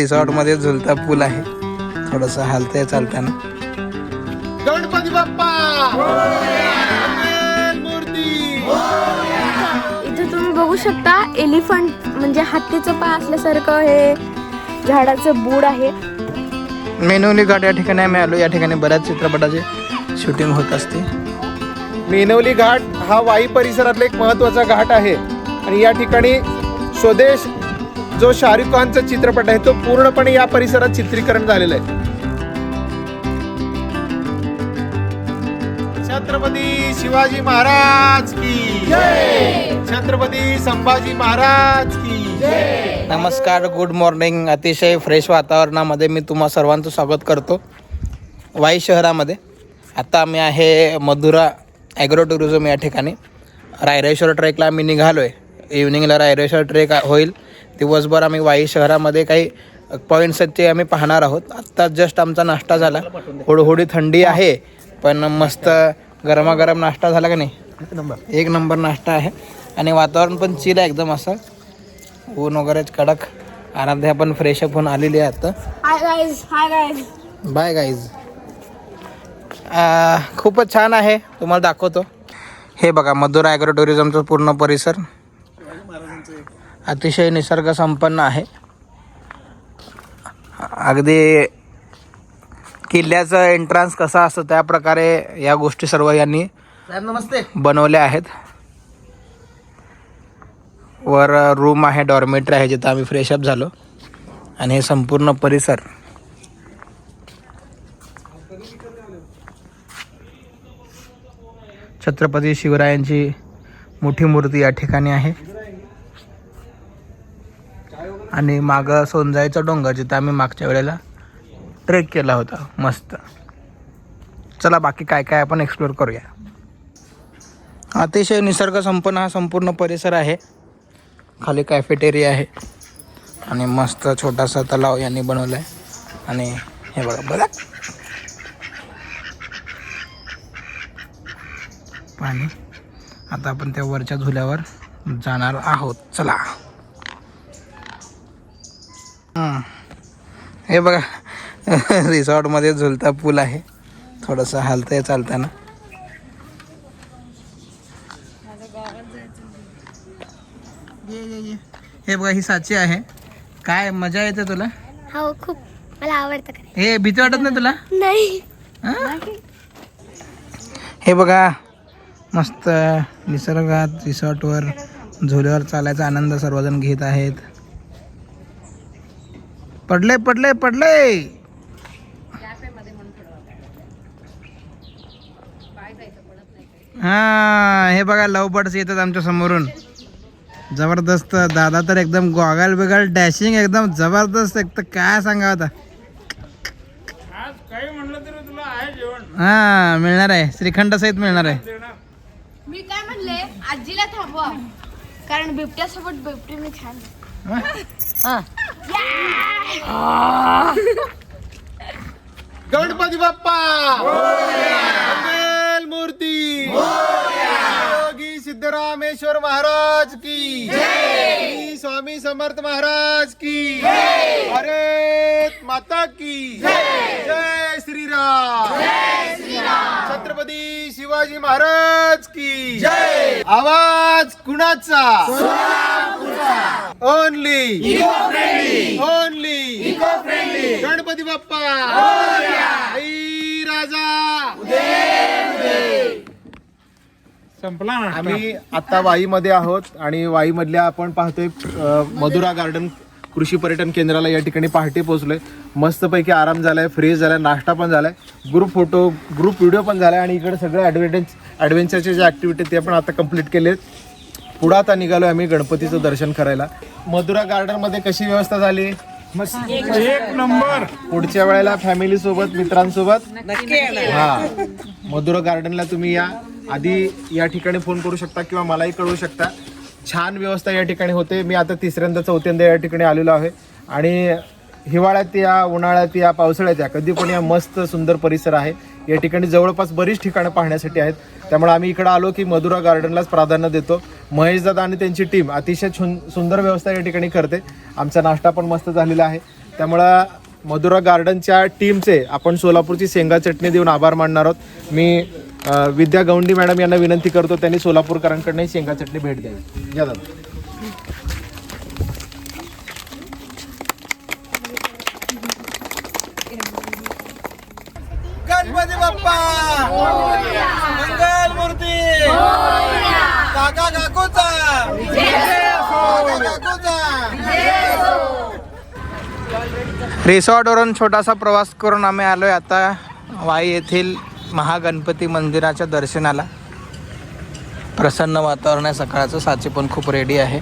रिसॉर्टमध्ये झुलता पूल आहे. थोडस हालतंय चालताना. गणपती बाप्पा! इथे तुम्ही बघू शकता एलिफंट म्हणजे हत्तीचं पाय असल्यासारखं हे झाडाचं बूड आहे. मेनवली घाट या ठिकाणी आम्ही आलो. या ठिकाणी बऱ्याच चित्रपटाचे शूटिंग होत असते. मेनवली घाट हा वाई परिसरातला एक महत्त्वाचा घाट आहे. आणि या ठिकाणी स्वदेश जो शाहरुख खानचा चित्रपट आहे तो पूर्णपणे या परिसरात चित्रीकरण झालेलं आहे. छत्रपती शिवाजी महाराज की छत्रपती संभाजी महाराज की नमस्कार गुड मॉर्निंग अतिशय फ्रेश वातावरणामध्ये मी तुम्हा सर्वांचं स्वागत करतो. वाई शहरामध्ये. आता आम्ही आहे मधुरा ॲग्रो टुरिझम या ठिकाणी. रायरेश्वर ट्रेकला आम्ही निघालो आहे इव्हनिंगला रायरेश्वर ट्रेक होईल. दिवसभर आम्ही वाई शहरामध्ये काही पॉईंट्स आहेत ते आम्ही पाहणार आहोत. आत्ता जस्ट आमचा नाश्ता झाला. होडी थंडी आहे पण मस्त गरमागरम नाश्ता झाला का नाही? एक नंबर. नाश्ता आहे. आणि वातावरण पण चिल आहे एकदम असं. ऊन वगैरेच कडक. आराध्या पण फ्रेश अप होऊन आलेली आहे आता. बाय गाईज खूपच छान आहे. तुम्हाला दाखवतो. हे बघा मधुरा ॲग्रो टुरिझमचं पूर्ण परिसर. अतिशय निसर्ग संपन्न आहे. अगदी किल्ल्याचं एंट्रन्स कसा असतं त्या प्रकारे या गोष्टी सर्व यांनी नमस्ते. बनवल्या आहेत. वर रूम आहे डॉर्मेटरी आहे जिथं आम्ही फ्रेशअप झालो. आणि हे संपूर्ण परिसर. छत्रपती शिवरायांची मोठी मूर्ती या ठिकाणी आहे. आणि मागं सोनजाईचा डोंगर जिथं आम्ही मागच्या वेळेला ट्रेक केला होता मस्त. चला बाकी काय काय आपण एक्सप्लोर करूया. अतिशय निसर्ग संपन्न हा संपूर्ण परिसर आहे. खाली कॅफेटेरिया आहे. आणि मस्त छोटासा तलाव यांनी बनवला आहे आणि हे बघा बघा. पाणी. आता आपण त्या वरच्या झुल्यावर जाणार आहोत. चला. हं. हे बघा रिसॉर्टमध्ये झुलता पूल आहे. थोडंसं हालतंय चालताना. हे बघा ही साची आहे. काय मजा येते तुला? हो खूप. मला आवडतं हे भीती वाटत नाही तुला? नाही. हं? हे बघा मस्त निसर्गात रिसॉर्टवर झुल्यावर चालायचा आनंद सर्वजण घेत आहेत. पडले पडले पडले. हा हे बघा लव बर्ड्स येतात आमच्या समोरून. जबरदस्त. दादा तर एकदम गॉगल बिगल डॅशिंग एकदम जबरदस्त. एक तर काय सांगा आता. हा मिळणार आहे. श्रीखंड सहित मिळणार आहे. मी काय म्हणले आजीला थांबवा. कारण बिबट्यासोबत बिबटीने छान गणपती बाप्पा! मंगल मूर्ती! योगी सिद्धरामेश्वर महाराज की! श्री स्वामी समर्थ महाराज की! भारत माता की! जय! श्रीराम! छत्रपती शिवाजी महाराज की! जय! आवाज कुणाचा? Only only Ganpati Bappa. राजा. संपला आम्ही आता वाईमध्ये आहोत आणि वाईमधल्या आपण पाहतोय अ, मधुरा गार्डन कृषी पर्यटन केंद्राला या ठिकाणी पहाटे पोहोचलोय. मस्तपैकी आराम झालाय फ्रेश झालाय नाश्ता पण झालाय ग्रुप फोटो ग्रुप व्हिडिओ पण झालाय आणि इकडे सगळे ॲडव्हेंटेज ॲडव्हेंचरचे जे ॲक्टिव्हिटी ते पण आता कंप्लीट केलेत. पुढे आता निघालो आम्ही गणपतीचं दर्शन करायला. मधुरा गार्डनमध्ये कशी व्यवस्था झाली? एक नंबर. पुढच्या वेळेला फॅमिली सोबत मित्रांसोबत? हा. मधुरा गार्डनला तुम्ही या. आधी या ठिकाणी फोन करू शकता किंवा मलाही कळवू शकता. छान व्यवस्था या ठिकाणी होते. मी आता तिसऱ्यांदा चौथ्यांदा या ठिकाणी आलेलो आहे. आणि हिवाळ्यात या उन्हाळ्यात या पावसाळ्यात या कधी पण या मस्त सुंदर परिसर आहे. या ठिकाणी जवळपास बरीच ठिकाणं पाहण्यासाठी आहेत. त्यामुळे आम्ही इकडे आलो की मधुरा गार्डनलाच प्राधान्य देतो. महेश दादा आणि त्यांची टीम अतिशय छुन सुंदर व्यवस्था या ठिकाणी करते. आमचा नाश्ता पण मस्त झालेला आहे. त्यामुळं मधुरा गार्डनच्या टीमचे आपण सोलापूरची शेंगा चटणी देऊन आभार मानणार आहोत. मी विद्या गौंडी मॅडम यांना विनंती करतो त्यांनी सोलापूरकरांकडनं शेंगा चटणी भेट द्यावी. या दादा गणपती बाप्पा मंगल मूर्ती काका काकूचा काका काकूचा रिसॉर्टवरून छोटासा प्रवास करून आम्ही आलो आहे आता वाई येथील महागणपती मंदिराच्या दर्शनाला. प्रसन्न वातावरण आहे. सकाळचं साची पण खूप रेडी आहे.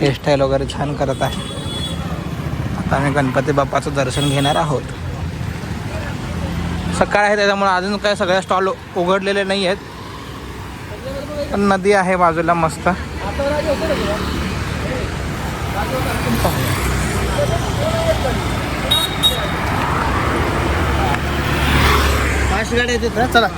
हेअरस्टाईल वगैरे छान करत आहे. आता आम्ही गणपती बाप्पाचं दर्शन घेणार आहोत. सकाळ आहे त्याच्यामुळे अजून काय सगळ्या स्टॉल उघडलेले नाही आहेत. पण नदी आहे बाजूला मस्त. पाच गाड्या येतात चला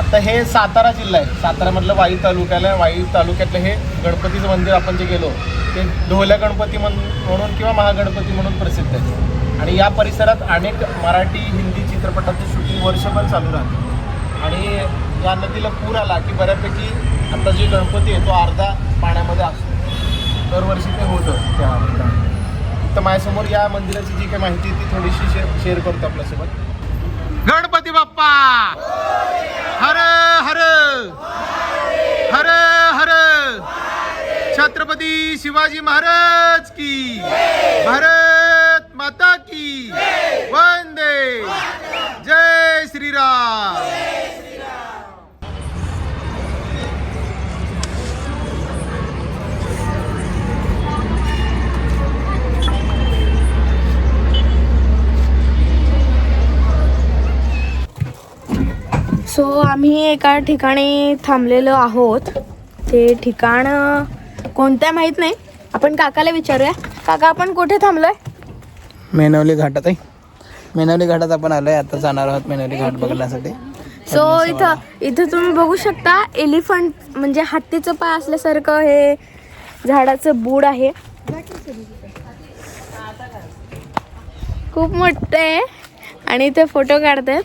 आता हे सातारा जिल्हा आहे. सातारामधलं वाई तालुक्याला वाई तालुक्यातलं हे गणपतीचं मंदिर आपण जे गेलो ते ढोल्या गणपती म्हणून किंवा महागणपती म्हणून प्रसिद्ध आहे. आणि या परिसरात अनेक मराठी हिंदी चित्रपटाचं शूटिंग वर्षभर चालू राहते. आणि या नदीला पूर आला की बऱ्यापैकी आता जे गणपती आहे तो अर्धा पाण्यामध्ये असतो दरवर्षी ते होतं त्या तर माझ्यासमोर या मंदिराची जी काही माहिती आहे ती थोडीशी शेअर शेअर करतो आपल्यासोबत. गणपती बाप्पा! हर हर! हर हर! छत्रपती शिवाजी महाराज की भारत माता की वंदे! जय श्रीराम! सो आम्ही एका ठिकाणी थांबलेलो आहोत. ते ठिकाण कोणत्या माहीत नाही. आपण काकाला विचारूया. काका आपण कुठे थांबलोय? मेनवली घाटात आहे. मेनवली घाटात आपण आलोय. आता जाणार आहोत मेनवली घाट बघण्यासाठी. सो इथं इथं तुम्ही बघू शकता एलिफंट म्हणजे हत्तीचं पाय असल्यासारखं हे झाडाचं बूड आहे. खूप मोठं आहे. आणि इथे फोटो काढतात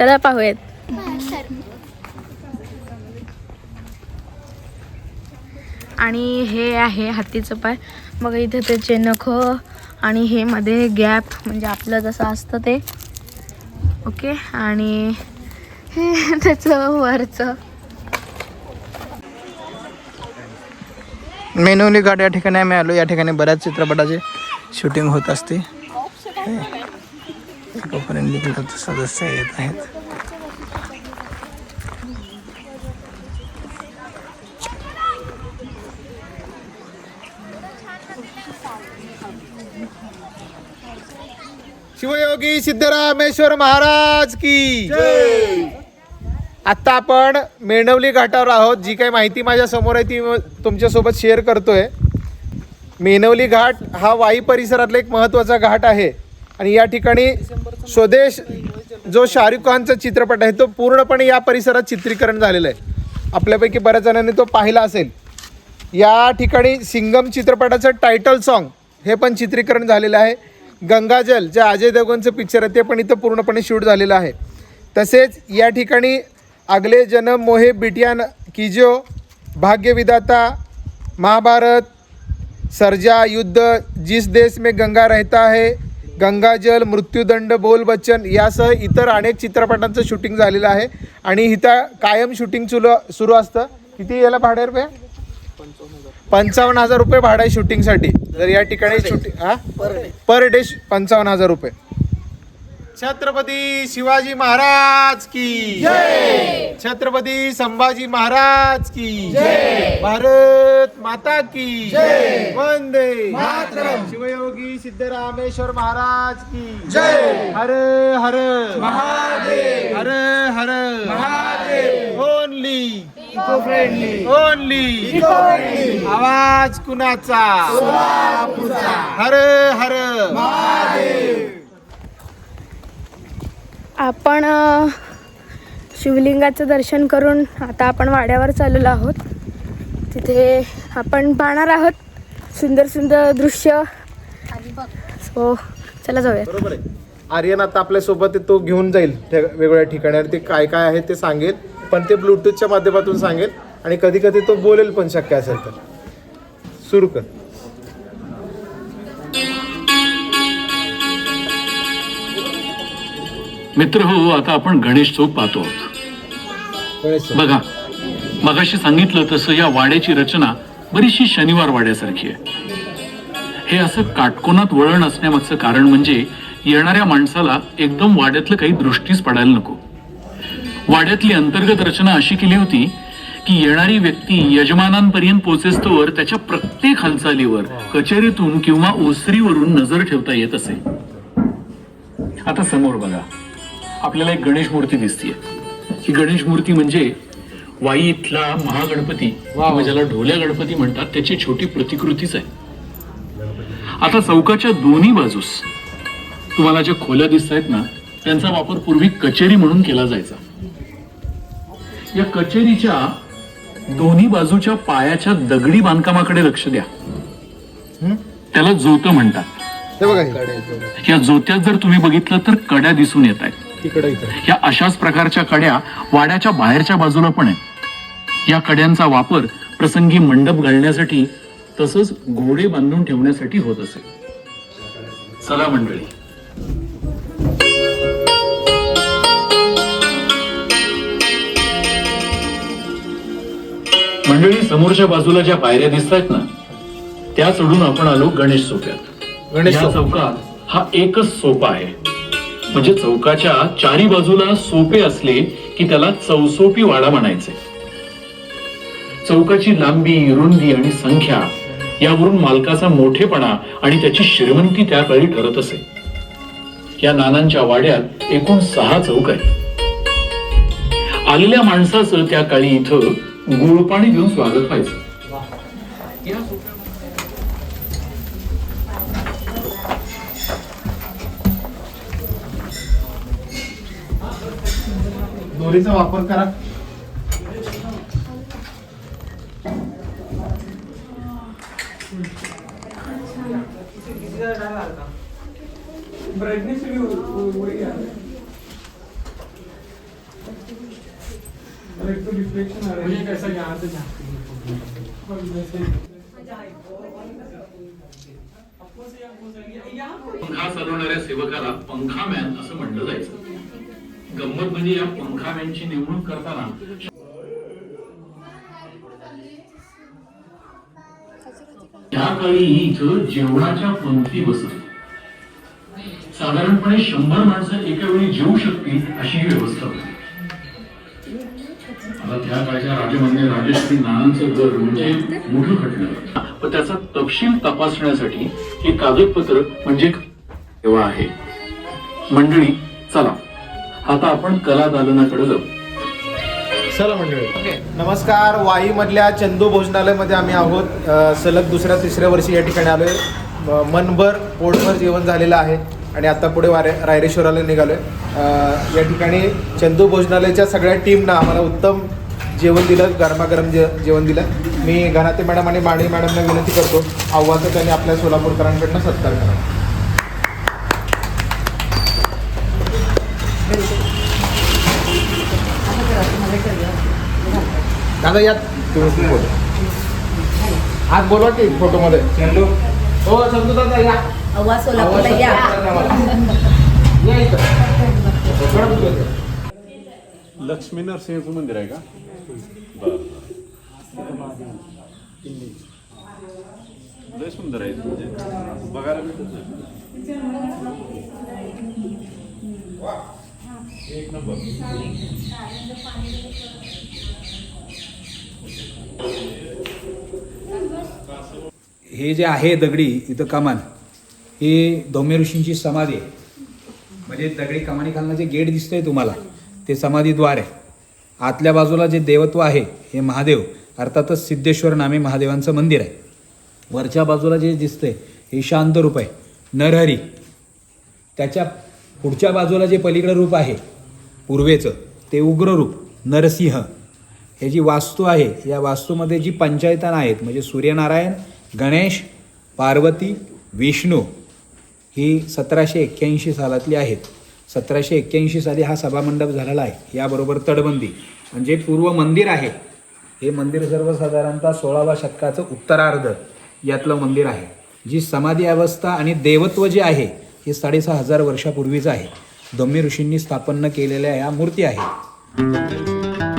चला पाहूयात. आणि हे आहे हत्तीचं पाय. बघा इथे त्याचे नख आणि हे मध्ये गॅप म्हणजे आपलं जसं असतं ते. ओके आणि हे त्याचं वरचं. मेनवली घाट या ठिकाणी आम्ही आलो. या ठिकाणी बऱ्याच चित्रपटाचे शूटिंग होत असते. तोपर्यंत सदस्य येत आहेत. शिवयोगी सिद्धरामेश्वर महाराज की आता आपण मेणवली घाटावर आहोत. जी काही माहिती माझ्यासमोर आहे ती तुमच्यासोबत शेअर करतोय. मेणवली घाट हा वाई परिसरातला एक महत्त्वाचा घाट आहे. आणि या ठिकाणी स्वदेश जो शाहरुख खानचा चित्रपट आहे तो पूर्णपणे या परिसरात चित्रीकरण झालेलं आहे. आपल्यापैकी बऱ्याच जणांनी तो पाहिला असेल. या ठिकाणी सिंगम चित्रपटाचं टायटल सॉन्ग हे पण चित्रीकरण झालेलं आहे. गंगाजल जे अजय देवगनचं पिक्चर आहे ते पण इथं पूर्णपणे शूट झालेलं आहे. तसेच या ठिकाणी आगले जन्म मोहे बिटियान किजो भाग्यविदाता महाभारत सर्जा युद्ध जिस देश में गंगा रहता है गंगाजल मृत्यूदंड बोल बच्चन यासह इतर अनेक चित्रपटांचं शूटिंग झालेलं आहे. आणि इथं कायम शूटिंग सुरू सुरू असतं. किती याला भाडे रुपये? पंचावन्न हजार रुपये भाडं आहे शूटिंगसाठी. जर या ठिकाणी शूटिंग हा? पर डे पंचावन्न हजार रुपये. छत्रपती शिवाजी महाराज की जय! छत्रपती संभाजी महाराज की जय! भारत माता की जय। वंदे। शिवयोगी सिद्धरामेश्वर महाराज की। जय। हर हर। महादेव। हर हर। Mahadev. Only eco friendly only आवाज कुणाचा? हर हर। आपण अ, शिवलिंगाचं दर्शन करून आता आपण वाड्यावर चाललेलो आहोत. तिथे आपण पाहणार आहोत सुंदर सुंदर दृश्य. सो चला जाऊया बरोबर आहे. आर्यन आता आपल्यासोबत तो घेऊन जाईल वेगवेगळ्या ठिकाणी. आणि ते काय काय आहे ते सांगेल. पण ते ब्लूटूथच्या माध्यमातून सांगेल. आणि कधी कधी तो बोलेल पण शक्य असेल तर. सुरू कर. मित्र हो आता आपण गणेश चौक पाहतो. बघा मगाशी सांगितलं तसं या वाड्याची रचना बरीचशी शनिवार वाड्यासारखी आहे. हे असं काटकोनात वळण असण्यामागचं कारण म्हणजे येणाऱ्या माणसाला एकदम वाड्यातलं काही दृष्टीच पडायला नको. वाड्यातली अंतर्गत रचना अशी केली होती की येणारी व्यक्ती यजमानांपर्यंत पोचेस्तोवर त्याच्या प्रत्येक हालचालीवर कचेरीतून किंवा ओसरीवरून नजर ठेवता येत असे. आता समोर बघा. आपल्याला एक गणेश मूर्ती दिसतीये. ही गणेश मूर्ती म्हणजे वाई इथला महागणपती किंवा ज्याला ढोल्या गणपती म्हणतात त्याची छोटी प्रतिकृतीच आहे. आता चौकाच्या दोन्ही बाजूस तुम्हाला ज्या खोल्या दिसत आहेत ना त्यांचा वापर पूर्वी कचेरी म्हणून केला जायचा. या कचेरीच्या दोन्ही बाजूच्या पायाच्या दगडी बांधकामाकडे लक्ष द्या. त्याला जोत म्हणतात. या जोत्यात जर तुम्ही बघितलं तर कड्या दिसून येत आहेत. या अशाच प्रकारच्या कड्या वाड्याच्या बाहेरच्या बाजूला पण आहेत. या कड्यांचा वापर प्रसंगी मंडप घालण्यासाठी तसंच घोडे बांधून ठेवण्यासाठी होत असे. चला मंडळी. मंडळी समोरच्या बाजूला ज्या पायऱ्या दिसत आहेत ना त्या चढून आपण आलो गणेश सोप्यात गणेश चौक. चौकात हा एकच सोपा आहे. म्हणजे चौकाच्या चारी बाजूला सोपे असले की त्याला चौसोपी वाडा म्हणायचे. चौकाची लांबी रुंदी आणि संख्या यावरून मालकाचा मोठेपणा आणि त्याची श्रीमंती त्या काळी ठरत असे. या नानांच्या वाड्यात एकूण सहा चौक आहेत. आलेल्या माणसाचं त्या काळी इथं गुळपाणी देऊन स्वागत व्हायचं. दोरीचा वापर करा. पंखा चालवणाऱ्या सेवकाला पंखामॅन असं म्हणलं जायचं. गंमत म्हणजे या पंखामॅनची नेमणूक करताना त्या काळी इथं जेवणाच्या पंक्ती बसत साधारणपणे शंभर माणसं एका वेळी जेवू शकतील अशी व्यवस्था होती. आता त्या राजमान्य राजश्री नानांचं घर म्हणजे मोठं खटलं. पण त्याचा तपशील तपासण्यासाठी हे कागदपत्र म्हणजे तेव्हा आहे? मंडळी चला. आता आपण कला दालनाकडे जाऊ. चला मंडळी. नमस्कार. वाई मधल्या चंदू भोजनालयमध्ये आम्ही आहोत. अ, सलग दुसऱ्या तिसऱ्या वर्षी या ठिकाणी आलोय. मनभर पोटभर जेवण झालेलं आहे आणि आता पुढे वारे रायरेश्वराला निघालोय. अ, या ठिकाणी चंदू भोजनालयच्या सगळ्या टीमनं आम्हाला उत्तम जेवण दिलं गरमागरम जे जेवण दिलं. मी घराते मॅडम आणि माणी मॅडमना विनंती करतो आव्हाचं त्यांनी आपल्या सोलापूरकरांकडनं सत्कार करा दादा यात तुम्ही फोटो आज बोलवा की फोटोमध्ये. चंदू? हो चंदू दादा या. सोलापूरला या. या इथं. लक्ष्मी नरसिंहचं मंदिर आहे का? लय सुंदर आहे म्हणजे. बघायला भेटत नाही. हे जे आहे दगडी इथं कमान ही धौम्य ऋषींची समाधी आहे. म्हणजे दगडी कमानी खालनं जे गेट दिसतंय तुम्हाला ते समाधीद्वार आहे. आतल्या बाजूला जे देवत्व आहे हे महादेव अर्थातच सिद्धेश्वर नामे महादेवांचं मंदिर आहे. वरच्या बाजूला जे दिसतंय हे शांत रूप आहे. नरहरी. त्याच्या पुढच्या बाजूला जे पलीकडं रूप आहे पूर्वेचं ते उग्र रूप नरसिंह. हे जी वास्तू आहे या वास्तूमध्ये जी पंचायतानं आहेत म्हणजे सूर्यनारायण गणेश पार्वती विष्णू ही सतराशे एक्क्याऐंशी सालातली आहेत. सतराशे एक्क्याऐंशी साली हा सभामंडप झालेला आहे. याबरोबर तटबंदी. म्हणजे पूर्व मंदिर आहे. हे मंदिर सर्वसाधारणतः सोळाव्या शतकाचं उत्तरार्ध यातलं मंदिर आहे. जी समाधी अवस्था आणि देवत्व जे आहे हे साडेसहा हजार वर्षापूर्वीचं आहे. दम्य ऋषींनी स्थापन केलेल्या या मूर्ती आहेत.